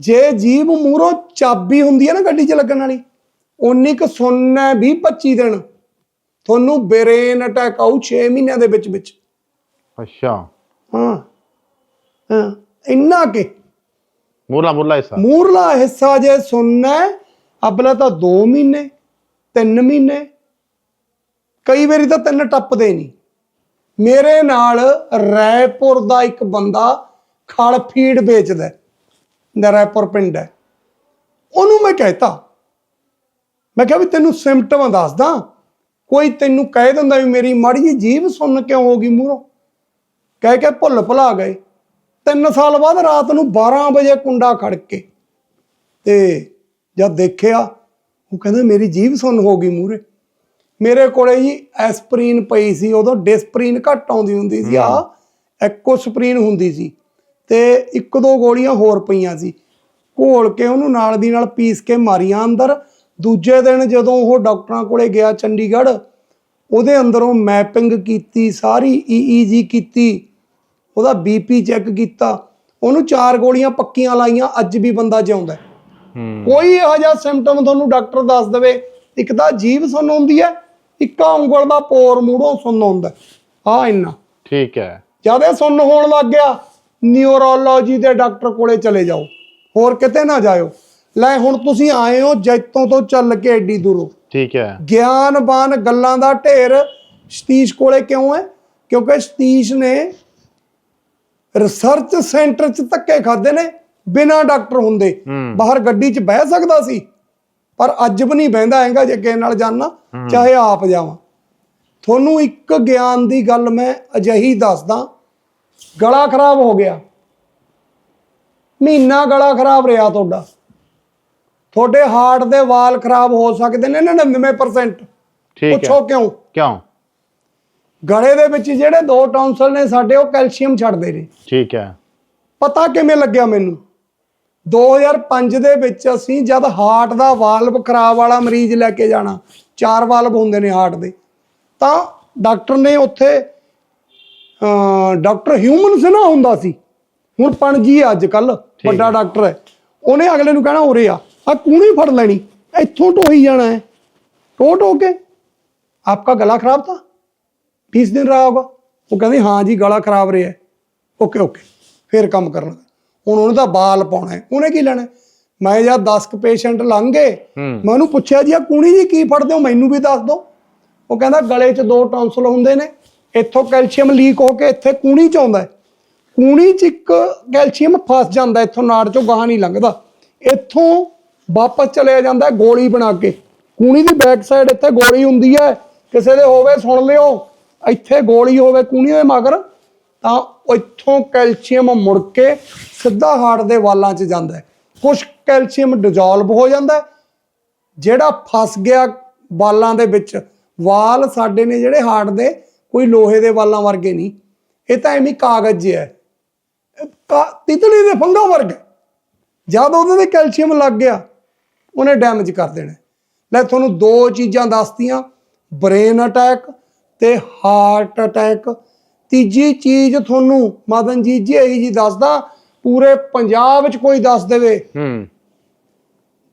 ਜੇ ਜੀਭ ਮੂਹਰੋਂ ਚਾਬੀ ਹੁੰਦੀ ਹੈ ਨਾ ਗੱਡੀ 'ਚ ਲੱਗਣ ਵਾਲੀ ਉਨੀ ਕੁ ਸੁਣਨਾ 20 25 ਦਿਨ। ਤੁਹਾਨੂੰ ਬ੍ਰੇਨ ਅਟੈਕ ਆਊ 6 ਮਹੀਨਿਆਂ ਦੇ ਵਿੱਚ ਵਿੱਚ। ਅੱਛਾ। ਹਾਂ ਹਾਂ ਇੰਨਾ ਕਿ। ਮੁਰਲਾ ਮੁਰਲਾ ਹਿੱਸਾ। ਮੂਰਲਾ ਹਿੱਸਾ ਜੇ ਸੁਣਨਾ ਅਬਲਾ ਤਾਂ 2 ਮਹੀਨੇ 3 ਮਹੀਨੇ। ਕਈ ਵਾਰੀ ਤਾਂ ਤਿੰਨ ਟੱਪਦੇ ਨਹੀਂ। ਮੇਰੇ ਨਾਲ ਰਾਏਪੁਰ ਦਾ ਇੱਕ ਬੰਦਾ ਖਲ ਫੀਡ ਵੇਚਦਾ ਰਾਏਪੁਰ ਪਿੰਡ ਹੈ। ਉਹਨੂੰ ਮੈਂ ਕਹਿਤਾ। ਮੈਂ ਕਿਹਾ ਵੀ ਤੈਨੂੰ ਸਿੰਪਟਮ ਦੱਸਦਾ। ਕੋਈ ਤੈਨੂੰ ਕਹਿ ਦਿੰਦਾ ਵੀ ਮੇਰੀ ਮਾੜੀ ਜੀ ਜੀਭ ਸੁਣ ਕਿਉਂ ਹੋ ਗਈ ਮੂਹਰੋਂ ਕਹਿ ਕੇ ਭੁੱਲ ਭੁਲਾ ਗਏ। ਤਿੰਨ ਸਾਲ ਬਾਅਦ ਰਾਤ ਨੂੰ 12 ਵਜੇ ਕੁੰਡਾ ਖੜ ਕੇ ਤੇ ਜਦ ਦੇਖਿਆ ਉਹ ਕਹਿੰਦਾ ਮੇਰੀ ਜੀਭ ਸੁੰਨ ਹੋ ਗਈ ਮੂਰੇ। ਮੇਰੇ ਕੋਲੇ ਜੀ ਐਸਪਰੀਨ ਪਈ ਸੀ ਉਦੋਂ ਡਿਸਪਰੀਨ ਘੱਟ ਆਉਂਦੀ ਹੁੰਦੀ ਸੀ। ਆ ਐਕੋਸਪਰੀਨ ਹੁੰਦੀ ਸੀ। ਤੇ ਇੱਕ ਦੋ ਗੋਲੀਆਂ ਹੋਰ ਪਈਆਂ ਸੀ। ਘੋਲ ਕੇ ਉਹਨੂੰ ਨਾਲ ਦੀ ਨਾਲ ਪੀਸ ਕੇ ਮਾਰੀਆਂ ਅੰਦਰ। ਦੂਜੇ ਦਿਨ ਜਦੋਂ ਉਹ ਡਾਕਟਰਾਂ ਕੋਲੇ ਗਿਆ ਚੰਡੀਗੜ੍ਹ ਉਹਦੇ ਅੰਦਰੋਂ ਮੈਪਿੰਗ ਕੀਤੀ ਸਾਰੀ ਈਈਜੀ ਕੀਤੀ ਉਹਦਾ ਬੀਪੀ ਚੈੱਕ ਕੀਤਾ। ਉਹਨੂੰ ਚਾਰ ਗੋਲੀਆਂ ਪੱਕੀਆਂ ਲਾਈਆਂ ਅੱਜ ਵੀ ਬੰਦਾ ਜਿਉਂਦਾ ਕੋਈ ਇਹੋ ਜਿਹਾ ਸਿੰਪਟਮ ਤੁਹਾਨੂੰ ਡਾਕਟਰ ਦੱਸ ਦੇਵੇ। ਇੱਕ ਤਾਂ ਜੀਭ ਸੁੰਨ ਹੁੰਦੀ ਹੈ ਇੱਕਾ ਉਂਗਲ ਦਾ ਪੋਰ ਮੂੜੋਂ ਸੁੰਨ ਹੁੰਦਾ ਆ ਇੰਨਾ। ਠੀਕ ਹੈ। ਜਦ ਇਹ ਸੁੰਨ ਹੋਣ ਲੱਗ ਗਿਆ ਨਿਊਰੋਲੋਜੀ ਦੇ ਡਾਕਟਰ ਕੋਲੇ ਚਲੇ ਜਾਓ। ਹੋਰ ਕਿਤੇ ਨਾ ਜਾਇਓ। ਲੈ ਹੁਣ ਤੁਸੀਂ ਆਏ ਹੋ ਜੈਤੋਂ ਤੋਂ ਚੱਲ ਕੇ ਐਡੀ ਦੂਰੋਂ। ਠੀਕ ਹੈ। ਗਿਆਨਵਾਨ ਗੱਲਾਂ ਦਾ ਢੇਰ ਸਤੀਸ਼ ਕੋਲੇ ਕਿਉਂ ਹੈ? ਕਿਉਂਕਿ ਸਤੀਸ਼ ਨੇ ਰਿਸਰਚ ਸੈਂਟਰ 'ਚ ਧੱਕੇ ਖਾਦੇ ਨੇ ਬਿਨਾਂ ਡਾਕਟਰ ਹੁੰਦੇ। ਬਾਹਰ ਗੱਡੀ 'ਚ ਬਹਿ ਸਕਦਾ ਸੀ ਪਰ ਅੱਜ ਵੀ ਨਹੀਂ ਬਹਿੰਦਾ ਹੈਗਾ ਜੇ ਕਿਸੇ ਨਾਲ ਜਾਣਾ ਚਾਹੇ ਆਪ ਜਾਵਾਂ। ਤੁਹਾਨੂੰ ਇੱਕ ਗਿਆਨ ਦੀ ਗੱਲ ਮੈਂ ਅਜਿਹੀ ਦੱਸਦਾ ਗਲਾ ਖਰਾਬ ਹੋ ਗਿਆ। ਮਹੀਨਾ ਗਲਾ ਖਰਾਬ ਰਿਹਾ ਤੁਹਾਡਾ। ਤੁਹਾਡੇ ਹਾਰਟ ਦੇ ਵਾਲ ਖਰਾਬ ਹੋ ਸਕਦੇ ਨੇ 99% ਠੀਕ ਹੈ। ਪੁੱਛੋ ਕਿਉਂ? ਕਿਉਂ? ਗਲੇ ਦੇ ਵਿੱਚ ਜਿਹੜੇ ਦੋ ਟੌਂਸਲ ਨੇ ਸਾਡੇ ਉਹ ਕੈਲਸ਼ੀਅਮ ਛੱਡਦੇ ਨੇ। ਠੀਕ ਹੈ। ਪਤਾ ਕਿਵੇਂ ਲੱਗਿਆ ਮੈਨੂੰ? 2005 ਦੇ ਵਿੱਚ ਅਸੀਂ ਜਦ ਹਾਰਟ ਦਾ ਵਾਲਵ ਖਰਾਬ ਵਾਲਾ ਮਰੀਜ਼ ਲੈ ਕੇ ਜਾਣਾ ਚਾਰ ਵਾਲਵ ਹੁੰਦੇ ਨੇ ਹਾਰਟ ਦੇ ਤਾਂ ਡਾਕਟਰ ਨੇ ਉੱਥੇ ਡਾਕਟਰ ਹਿਊਮਨ ਸਿਨਾ ਹੁੰਦਾ ਸੀ। ਹੁਣ ਪਣਜੀ ਅੱਜ ਕੱਲ ਵੱਡਾ ਡਾਕਟਰ ਹੈ। ਉਹਨੇ ਅਗਲੇ ਨੂੰ ਕਹਿਣਾ ਉਰੇ ਆ। ਆ ਕੂਣੀ ਫੜ ਲੈਣੀ। ਇੱਥੋਂ ਢੋਈ ਜਾਣਾ ਹੈ। ਟੋ ਟੋ ਕੇ। ਆਪਕਾ ਗਲਾ ਖਰਾਬ ਤਾਂ 20 ਦਿਨ ਰਹਾ ਹੋਗਾ। ਉਹ ਕਹਿੰਦੀ ਹਾਂ ਜੀ ਗਲਾ ਖਰਾਬ ਰਿਹਾ ਓਕੇ ਓਕੇ। ਫੇਰ ਕੰਮ ਕਰਨਾ ਹੁਣ ਉਹਨੇ ਤਾਂ ਬਾਲ ਪਾਉਣਾ ਉਹਨੇ ਕੀ ਲੈਣਾ ਮੈਂ ਜਾਂ 10 ਕੁ ਪੇਸ਼ੈਂਟ ਲੰਘ ਗਏ ਮੈਂ ਉਹਨੂੰ ਪੁੱਛਿਆ ਜੀ ਆ ਕੂਣੀ ਜੀ ਕੀ ਫੜਦੇ ਹੋ? ਮੈਨੂੰ ਵੀ ਦੱਸ ਦਿਓ। ਉਹ ਕਹਿੰਦਾ ਗਲੇ 'ਚ ਦੋ ਟੌਂਸਲ ਹੁੰਦੇ ਨੇ। ਇੱਥੋਂ ਕੈਲਸ਼ੀਅਮ ਲੀਕ ਹੋ ਕੇ ਇੱਥੇ ਕੂਣੀ 'ਚ ਆਉਂਦਾ ਹੈ। ਕੂਣੀ 'ਚ ਇੱਕ ਕੈਲਸ਼ੀਅਮ ਫਸ ਜਾਂਦਾ ਇੱਥੋਂ ਨਾੜ 'ਚੋਂ ਗਾਹਾਂ ਨਹੀਂ ਲੰਘਦਾ। ਇੱਥੋਂ ਵਾਪਸ ਚਲਿਆ ਜਾਂਦਾ ਗੋਲੀ ਬਣਾ ਕੇ। ਕੂਣੀ ਦੀ ਬੈਕ ਸਾਈਡ ਇੱਥੇ ਗੋਲੀ ਹੁੰਦੀ ਹੈ, ਕਿਸੇ ਦੇ ਹੋਵੇ ਸੁਣ ਲਿਓ, ਇੱਥੇ ਗੋਲੀ ਹੋਵੇ ਕੂਣੀ ਦੇ ਮਗਰ, ਤਾਂ ਇੱਥੋਂ ਕੈਲਸ਼ੀਅਮ ਮੁੜ ਕੇ ਸਿੱਧਾ ਹਾਰਟ ਦੇ ਵਾਲਾਂ 'ਚ ਜਾਂਦਾ ਹੈ। ਕੁਝ ਕੈਲਸ਼ੀਅਮ ਡਿਜ਼ੋਲਵ ਹੋ ਜਾਂਦਾ ਜਿਹੜਾ ਫਸ ਗਿਆ ਵਾਲਾਂ ਦੇ ਵਿੱਚ, ਵਾਲ ਸਾਡੇ ਨੇ ਜਿਹੜੇ ਹਾਰਟ ਦੇ ਕੋਈ ਲੋਹੇ ਦੇ ਵਾਲਾਂ ਵਰਗੇ ਨਹੀਂ। ਇਹ ਤਾਂ ਐਵੇਂ ਕਾਗਜ਼ ਜਿਹਾ ਹੈ। ਤਿਤਲੀ ਦੇ ਫੰਗਾ ਵਰਗਾ। ਜਦ ਉਹਦੇ ਤੇ ਕੈਲਸ਼ੀਅਮ ਲੱਗ ਗਿਆ ਉਹਨੇ ਡੈਮੇਜ ਕਰ ਦੇਣਾ ਲੈ ਤੁਹਾਨੂੰ ਦੋ ਚੀਜ਼ਾਂ ਦੱਸਤੀਆਂ। ਬ੍ਰੇਨ ਅਟੈਕ ਤੇ ਹਾਰਟ ਅਟੈਕ ਤੀਜੀ ਚੀਜ਼ ਤੁਹਾਨੂੰ ਮਦਨ ਜੀ ਜੀ ਇਹੀ ਜੀ ਦੱਸਦਾ ਪੂਰੇ ਪੰਜਾਬ ਵਿੱਚ ਕੋਈ ਦੱਸ ਦੇਵੇ। ਹੂੰ।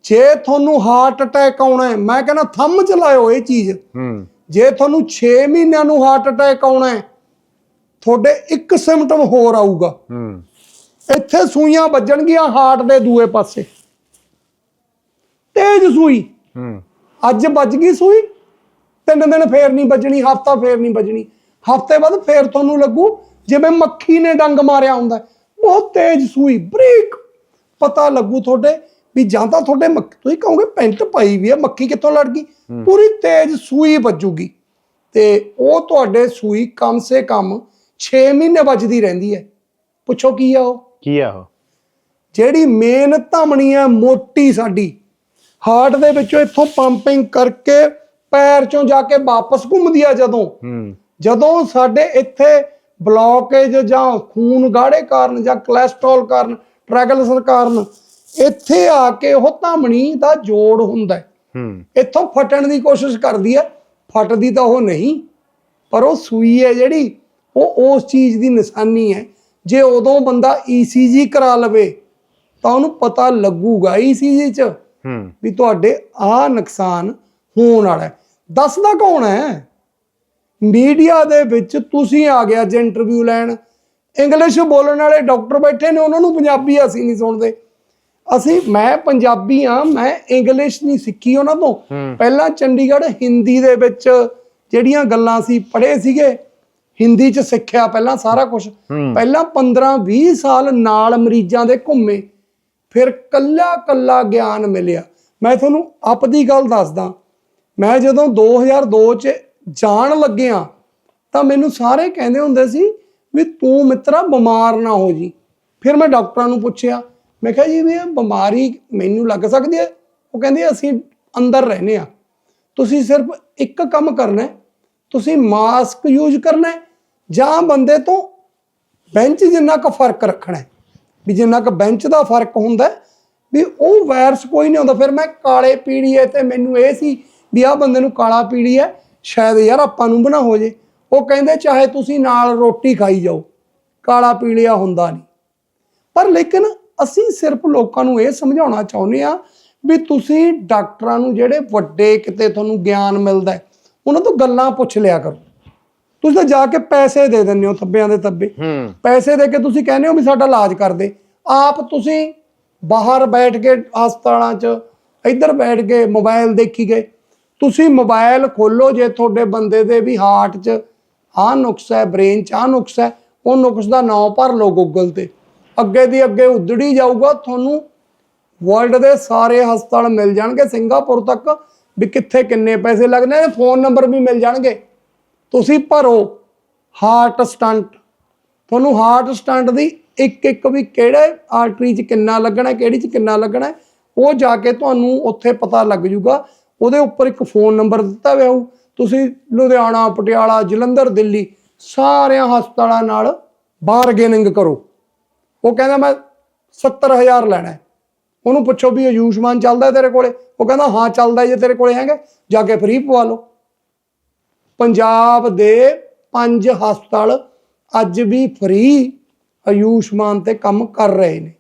ਜੇ ਤੁਹਾਨੂੰ ਹਾਰਟ ਅਟੈਕ ਆਉਣਾ ਹੈ ਮੈਂ ਕਹਿੰਦਾ ਥੰਮ ਚ ਲਾਇਓ ਇਹ ਚੀਜ਼। ਹੂੰ। ਜੇ ਤੁਹਾਨੂੰ 6 ਮਹੀਨਿਆਂ ਨੂੰ ਹਾਰਟ ਅਟੈਕ ਆਉਣਾ ਹੈ ਤੁਹਾਡੇ ਇੱਕ ਸਿੰਪਟਮ ਹੋਰ ਆਊਗਾ। ਹੂੰ। ਇੱਥੇ ਸੂਈਆਂ ਵੱਜਣਗੀਆਂ ਹਾਰਟ ਦੇ ਦੂਏ ਪਾਸੇ। ਤੇਜ਼ ਸੂਈ। ਹੂੰ। ਅੱਜ ਵੱਜ ਗਈ ਸੂਈ ਤਿੰਨ ਦਿਨ ਫੇਰ ਨਹੀਂ ਵੱਜਣੀ ਹਫਤਾ ਫੇਰ ਨਹੀਂ ਵੱਜਣੀ। ਹਫ਼ਤੇ ਬਾਅਦ ਫੇਰ ਤੁਹਾਨੂੰ ਲੱਗੂ ਜਿਵੇਂ ਮੱਖੀ ਨੇ ਡੰਗ ਮਾਰਿਆ ਹੁੰਦਾ। ਬਹੁਤ ਤੇਜ਼ ਸੂਈ ਬਰੀਕ। ਪਤਾ ਲੱਗੂ ਤੁਹਾਡੇ ਵੀ ਜਾਂ ਤਾਂ ਤੁਹਾਡੇ ਮੱਖ ਤੁਸੀਂ ਕਹੋਗੇ ਪੈਂਟ ਪਾਈ ਵੀ ਹੈ ਮੱਖੀ ਕਿੱਥੋਂ ਲੜ ਗਈ? ਪੂਰੀ ਤੇਜ਼ ਸੂਈ ਵੱਜੂਗੀ। ਤੇ ਉਹ ਤੁਹਾਡੇ ਸੂਈ ਕਮ ਸੇ ਕਮ 6 ਮਹੀਨੇ ਵੱਜਦੀ ਰਹਿੰਦੀ ਹੈ। ਪੁੱਛੋ ਕੀ ਆ ਉਹ? ਕੀ ਆ ਉਹ? ਜਿਹੜੀ ਮੇਨ ਧਮਣੀ ਹੈ ਮੋਟੀ ਸਾਡੀ ਹਾਰਟ ਦੇ ਵਿੱਚੋਂ ਇੱਥੋਂ ਪੰਪਿੰਗ ਕਰਕੇ ਪੈਰ ਚੋਂ ਜਾ ਕੇ ਵਾਪਸ ਘੁੰਮਦੀ ਆ ਜਦੋਂ। ਜਦੋਂ ਸਾਡੇ ਇੱਥੇ ਬਲੌਕੇਜ ਜਾਂ ਖੂਨ ਗਾੜੇ ਕਾਰਨ ਜਾਂ ਕੋਲੇਸਟ੍ਰੋਲ ਕਾਰਨ ਟ੍ਰਾਈਗਲਿਸਰ ਕਾਰਨ ਇੱਥੇ ਆ ਕੇ ਉਹ ਧਮਣੀ ਦਾ ਜੋੜ ਹੁੰਦਾ ਹੈ। ਹੂੰ। ਇੱਥੋਂ ਫਟਣ ਦੀ ਕੋਸ਼ਿਸ਼ ਕਰਦੀ ਹੈ ਫਟਦੀ ਤਾਂ ਉਹ ਨਹੀਂ ਪਰ ਉਹ ਸੂਈ ਹੈ ਜਿਹੜੀ ਉਹ ਉਸ ਚੀਜ਼ ਦੀ ਨਿਸ਼ਾਨੀ ਹੈ। ਜੇ ਉਦੋਂ ਬੰਦਾ ECG ਕਰਾ ਲਵੇ ਤਾਂ ਉਹਨੂੰ ਪਤਾ ਲੱਗੂਗਾ ਈਸੀਜੀ ਚ ਹੂੰ। ਵੀ ਤੁਹਾਡੇ ਆ ਨੁਕਸਾਨ ਹੋਣ ਵਾਲਾ ਹੈ। ਦੱਸਦਾ ਕੌਣ ਹੈ? ਮੀਡੀਆ ਦੇ ਵਿੱਚ ਤੁਸੀਂ ਆ ਗਿਆ ਜੇ ਇੰਟਰਵਿਊ ਲੈਣ। ਇੰਗਲਿਸ਼ ਬੋਲਣ ਵਾਲੇ ਡਾਕਟਰ ਬੈਠੇ ਨੇ ਉਹਨਾਂ ਨੂੰ ਪੰਜਾਬੀ ਅਸੀਂ ਨਹੀਂ ਸੁਣਦੇ। ਅਸੀਂ ਮੈਂ ਪੰਜਾਬੀ ਆ ਮੈਂ ਇੰਗਲਿਸ਼ ਨਹੀਂ ਸਿੱਖੀ ਉਹਨਾਂ ਤੋਂ। ਪਹਿਲਾਂ ਚੰਡੀਗੜ੍ਹ ਹਿੰਦੀ ਦੇ ਵਿੱਚ ਜਿਹੜੀਆਂ ਗੱਲਾਂ ਸੀ ਪੜ੍ਹੇ ਸੀਗੇ ਹਿੰਦੀ ਚ ਸਿੱਖਿਆ ਪਹਿਲਾਂ ਸਾਰਾ ਕੁਝ ਪਹਿਲਾਂ 15 20 ਸਾਲ ਨਾਲ ਮਰੀਜ਼ਾਂ ਦੇ ਘੁੰਮੇ ਫਿਰ ਕੱਲਾ ਕੱਲਾ ਗਿਆਨ ਮਿਲਿਆ। ਮੈਂ ਤੁਹਾਨੂੰ ਆਪਦੀ ਗੱਲ ਦੱਸਦਾ ਮੈਂ ਜਦੋਂ 2002 ਚ ਜਾਣ ਲੱਗਿਆ ਤਾਂ ਮੈਨੂੰ ਸਾਰੇ ਕਹਿੰਦੇ ਹੁੰਦੇ ਸੀ ਵੀ ਤੂੰ ਮਿੱਤਰਾ ਬਿਮਾਰ ਨਾ ਹੋ ਜੀ। ਫਿਰ ਮੈਂ ਡਾਕਟਰਾਂ ਨੂੰ ਪੁੱਛਿਆ ਮੈਂ ਕਿਹਾ ਜੀ ਵੀ ਇਹ ਬਿਮਾਰੀ ਮੈਨੂੰ ਲੱਗ ਸਕਦੀ ਹੈ। ਉਹ ਕਹਿੰਦੇ ਅਸੀਂ ਅੰਦਰ ਰਹਿੰਦੇ ਆ ਤੁਸੀਂ ਸਿਰਫ ਇੱਕ ਕੰਮ ਕਰਨਾ ਤੁਸੀਂ ਮਾਸਕ ਯੂਜ਼ ਕਰਨਾ ਜਾਂ ਬੰਦੇ ਤੋਂ ਬੈਂਚ ਜਿੰਨਾ ਕੁ ਫ਼ਰਕ ਰੱਖਣਾ ਵੀ ਜਿੰਨਾ ਕੁ ਬੈਂਚ ਦਾ ਫ਼ਰਕ ਹੁੰਦਾ ਵੀ ਉਹ ਵਾਇਰਸ ਕੋਈ ਨਹੀਂ ਹੁੰਦਾ ਫਿਰ ਮੈਂ ਕਾਲੇ ਪੀੜੀਏ ਤੇ ਮੈਨੂੰ ਇਹ ਸੀ ਵੀ ਆਹ ਬੰਦੇ ਨੂੰ ਕਾਲਾ ਪੀੜੀ ਹੈ। ਸ਼ਾਇਦ ਯਾਰ ਆਪਾਂ ਨੂੰ ਬਣਾ ਹੋ ਜੇ। ਉਹ ਕਹਿੰਦੇ ਚਾਹੇ ਤੁਸੀਂ ਨਾਲ ਰੋਟੀ ਖਾਈ ਜਾਓ। ਕਾਲਾ ਪੀੜੀਆ ਹੁੰਦਾ ਨਹੀਂ। ਪਰ ਲੇਕਿਨ ਅਸੀਂ ਸਿਰਫ ਲੋਕਾਂ ਨੂੰ ਇਹ ਸਮਝਾਉਣਾ ਚਾਹੁੰਦੇ ਆ ਵੀ ਤੁਸੀਂ ਡਾਕਟਰਾਂ ਨੂੰ ਜਿਹੜੇ ਵੱਡੇ ਕਿਤੇ ਤੁਹਾਨੂੰ ਗਿਆਨ ਮਿਲਦਾ ਉਹਨਾਂ ਤੋਂ ਗੱਲਾਂ ਪੁੱਛ ਲਿਆ ਕਰੋ। ਤੁਸੀਂ ਤਾਂ ਜਾ ਕੇ ਪੈਸੇ ਦੇ ਦਿੰਦੇ ਹੋ ਥੱਬਿਆਂ ਦੇ ਥੱਬੇ। ਪੈਸੇ ਦੇ ਕੇ ਤੁਸੀਂ ਕਹਿੰਦੇ ਹੋ ਵੀ ਸਾਡਾ ਇਲਾਜ ਕਰ ਦੇ। ਆਪ ਤੁਸੀਂ ਬਾਹਰ ਬੈਠ ਕੇ ਹਸਪਤਾਲਾਂ 'ਚ ਇੱਧਰ ਬੈਠ ਕੇ ਮੋਬਾਈਲ ਦੇਖੀ ਗਏ। ਤੁਸੀਂ ਮੋਬਾਈਲ ਖੋਲੋ ਜੇ ਤੁਹਾਡੇ ਬੰਦੇ ਦੇ ਵੀ ਹਾਰਟ 'ਚ ਆਹ ਨੁਕਸ ਹੈ ਬ੍ਰੇਨ 'ਚ ਆਹ ਨੁਕਸ ਹੈ ਉਹ ਨੁਕਸ ਦਾ ਨਾਮ ਭਰ ਲਓ ਗੂਗਲ ਤੇ। ਅੱਗੇ ਦੀ ਅੱਗੇ ਉਧੜੀ ਜਾਊਗਾ, ਤੁਹਾਨੂੰ ਵਰਲਡ ਦੇ ਸਾਰੇ ਹਸਪਤਾਲ ਮਿਲ ਜਾਣਗੇ, ਸਿੰਗਾਪੁਰ ਤੱਕ ਵੀ ਕਿੱਥੇ ਕਿੰਨੇ ਪੈਸੇ ਲੱਗਣੇ ਨੇ ਫੋਨ ਨੰਬਰ ਵੀ ਮਿਲ ਜਾਣਗੇ। ਤੁਸੀਂ ਭਰੋ ਹਾਰਟ ਸਟੰਟ ਤੁਹਾਨੂੰ ਹਾਰਟ ਸਟੰਟ ਦੀ ਇੱਕ ਇੱਕ ਵੀ ਕਿਹੜੇ ਆਰਟਰੀ 'ਚ ਕਿੰਨਾ ਲੱਗਣਾ, ਕਿਹੜੀ 'ਚ ਕਿੰਨਾ ਲੱਗਣਾ, ਉਹ ਜਾ ਕੇ ਤੁਹਾਨੂੰ ਉੱਥੇ ਪਤਾ ਲੱਗ ਜੂਗਾ ਉਹਦੇ ਉੱਪਰ ਇੱਕ ਫੋਨ ਨੰਬਰ ਦਿੱਤਾ ਹੋਇਆ ਹੋਊ। ਤੁਸੀਂ ਲੁਧਿਆਣਾ, ਪਟਿਆਲਾ, ਜਲੰਧਰ, ਦਿੱਲੀ ਸਾਰਿਆਂ ਹਸਪਤਾਲਾਂ ਨਾਲ ਬਾਰਗੇਨਿੰਗ ਕਰੋ। ਉਹ ਕਹਿੰਦਾ, ਮੈਂ 70000 ਲੈਣਾ ਉਹਨੂੰ ਪੁੱਛੋ ਵੀ ਆਯੁਸ਼ਮਾਨ ਚੱਲਦਾ ਤੇਰੇ ਕੋਲੇ? ਉਹ ਕਹਿੰਦਾ, ਹਾਂ, ਚੱਲਦਾ ਜੇ ਤੇਰੇ ਕੋਲੇ ਹੈਗਾ। ਜਾ ਕੇ ਫ੍ਰੀ ਪਵਾ ਲਓ। ਪੰਜਾਬ ਦੇ ਪੰਜ ਹਸਪਤਾਲ ਅੱਜ ਵੀ ਫ੍ਰੀ ਆਯੁਸ਼ਮਾਨ ਤੇ ਕੰਮ ਕਰ ਰਹੇ ਨੇ।